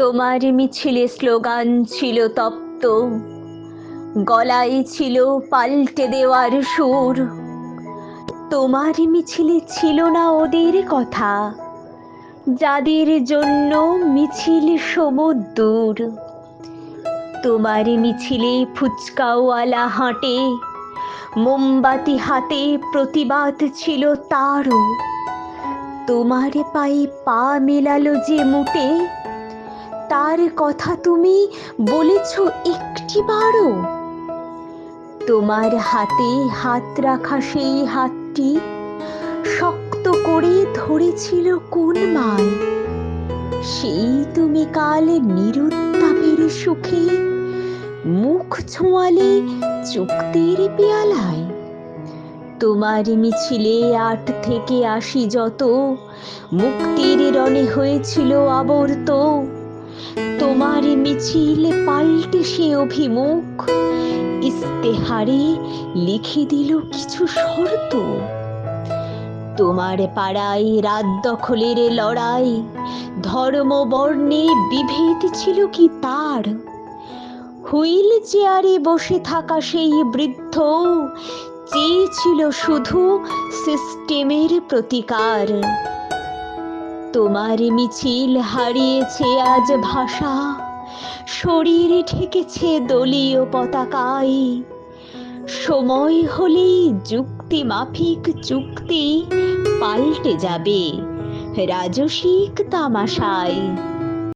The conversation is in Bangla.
তোমার মিছিলে স্লোগান ছিল তপ্ত। গলায় ছিল পাল্টে দেওয়ার সুর। তোমার মিছিলে ছিল না ওদের কথা। যাদের জন্য মিছিল সমুদ্র তোমার মিছিলে ফুচকাওয়ালা হাঁটে। মোমবাতি হাতে প্রতিবাদ ছিল তারও। তোমার পায়ে পা মেলালো যে মুটে। তার কথা তুমি বলেছ একটিবারও? তোমার হাতে হাত রাখা সেই হাতটি শক্ত করে ধরেছিল কোন মায়? সেই তুমি কাল নিরুত্তাপের সুখে মুখ ছোঁয়ালে চুক্তির পেয়ালায়। তোমার মিছিলে আট থেকে আশি যত মুক্তির রণে হয়েছিল আবর্ত। তোমার মিছিল পাল্টে সে অভিমুখ। ইস্তেহারে লিখে দিল কিছু শর্ত। তোমার পাড়ায় রাত দখলের লড়াই, ধর্ম বর্ণে বিভেদ ছিল কি তার? হুইল চেয়ারে বসে থাকা সেই বৃদ্ধ চেয়েছিল শুধু সিস্টেমের প্রতিকার। তোমার মিছিল হারিয়েছে আজ ভাষা। শরীর ঠেকেছে দলীয় পতাকায়। সময় হলেই যুক্তি মাফিক চুক্তি পাল্টে যাবে রাজসিক তামাশায়।